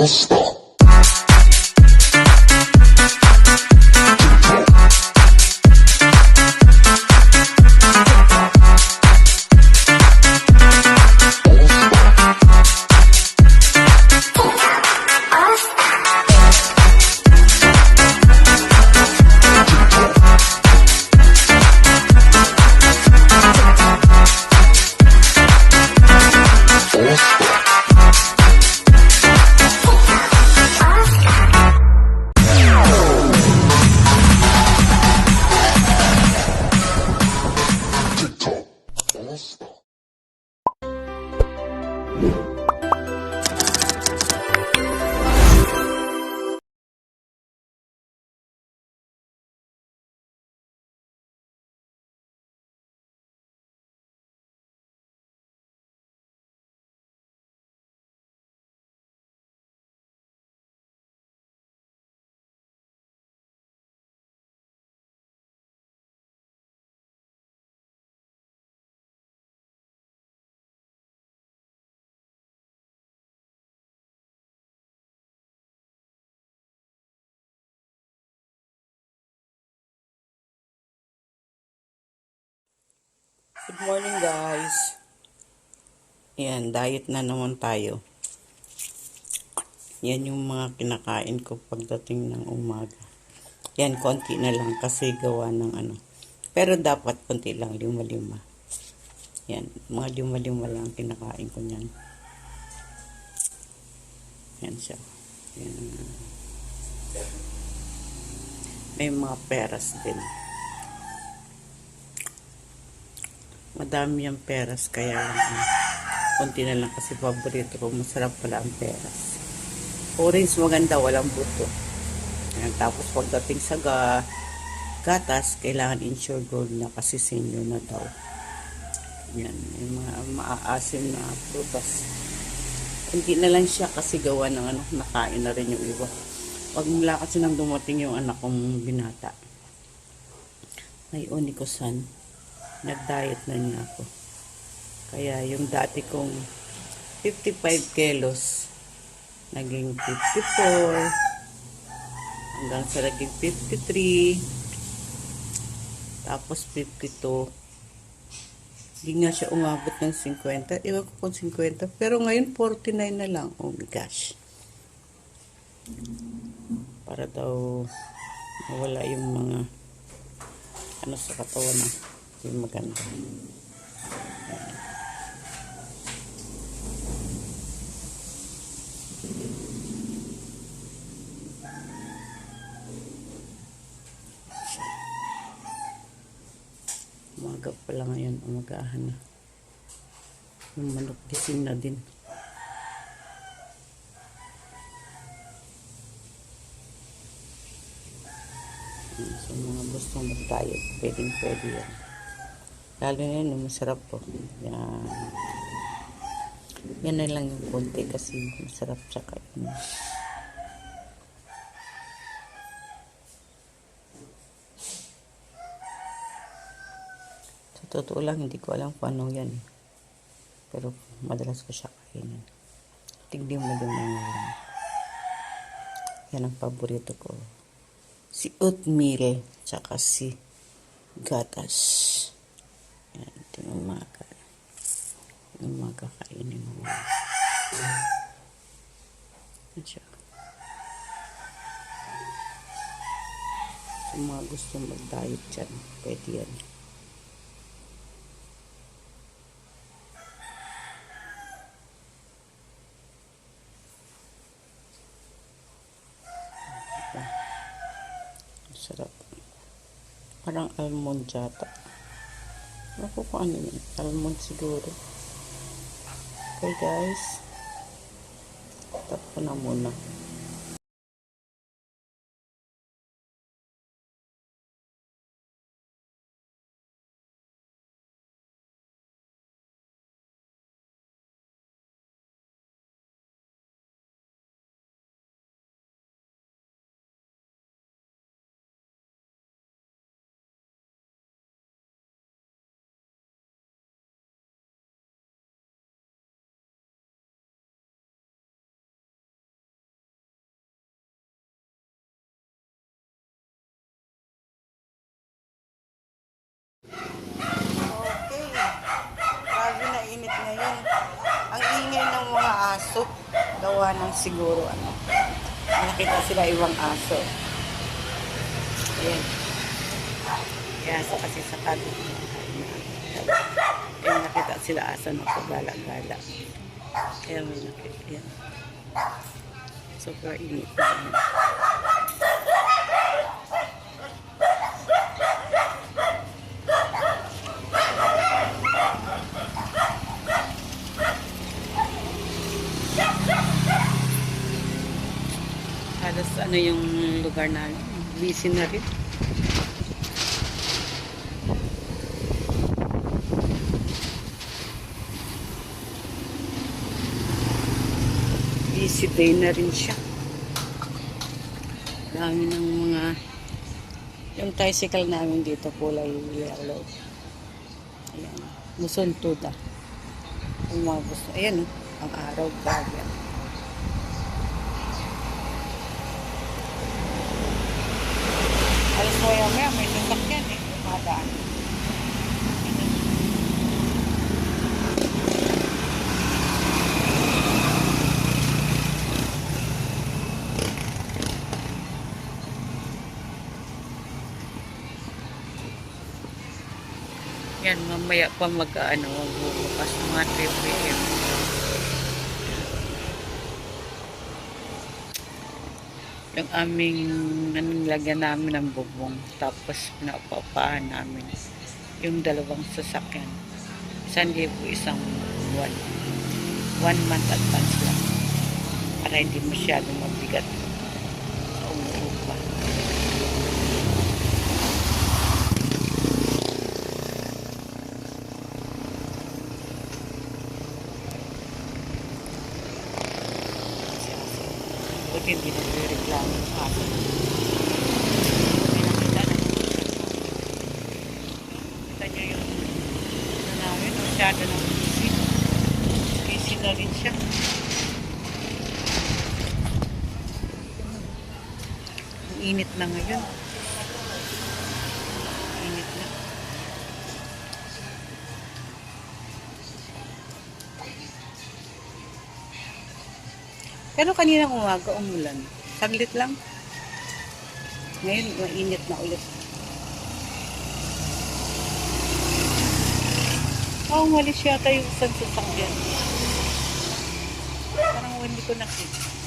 Namaste. you. Good morning guys. Yan, diet na naman tayo. Yan yung mga kinakain ko pagdating ng umaga. Yan, konti na lang kasi gawa ng ano. Pero dapat konti lang, lima-lima. Yan, mga lima-lima lang ang kinakain ko niyan. Yan siya. Yan. May mga peras din. Madami yung peras, kaya ano, konti na lang kasi paborito ko. Masarap pala ang peras. Orange maganda, walang buto. Ayan, tapos pagdating sa ga, gatas, kailangan insure gold na kasi senior na daw. Yan, yung mga maaasim na prutas. Hindi na lang siya kasi gawa ng ano, nakain na rin yung iba. Pag mula kasi nang dumating yung anak kong binata, may onikosan, nag-diet na niya ako. Kaya yung dati kong 55 kilos, naging 54, hanggang sa naging 53, tapos 52, hindi nga siya umabot ng 50. Iwan ko kung 50. Pero ngayon, 49 na lang. Oh my gosh. Para daw mawala yung mga ano sa katawan na yung maganda. Umaga pala ngayon, umagahan na. Yung manok gising na din. So, mga gustong mag-diet, pwedeng pwede yan. Lalo na yun, masarap po. Yan. Yan na lang yung konti kasi masarap siya kain. Sa totoo lang, hindi ko alam kung ano yan. eh. Pero madalas ko siya kainin. Tignan mo din lang. Yan ang paborito ko. Si oatmeal, tsaka si gatas. Yan, ito yung mga, ka- yung mga kakainin mo. Yan siya. Sa mga gusto mag-diet dyan, pwede yan. Sarap. Parang almond yata. Ako ano yun. Almond siguro. Okay guys. Tap ko na muna. Gawa ng siguro ano. Nakita sila ibang aso. Ayan. Kaya aso kasi sa tabi. Ayan, nakita sila aso ng pagala-gala. Kaya may nakita. Ayan. Super init na yan. Halos ano yung lugar namin. Busy na rin. Busy day na rin siya. Dami ng mga yung tricycle namin dito kulay yellow. Ayan. Muson tuda. Kung mga. Ayan, oh, ang araw bagya. Alas maya may sasakyan eh. Madaan. Yan, mamaya pa mag, ano, magbubukas mga 3 p.m. Yung aming nanilagyan namin ng bubong. Tapos pinapapaan namin yung dalawang sasakyan. Isang libo, isang buwan. One month advance lang. Para hindi masyadong mabigat. Buti hindi nagre-reklamo yung aso. May nakita na. Kita niyo yung ano namin, masyado ng busy. Busy na rin siya. Ang init na ngayon. Pero kaninang umaga umulan. Saglit lang. Ngayon, mainit na ulit. Oh, umalis yata yung isang sasakyan. Parang hindi ko nakita.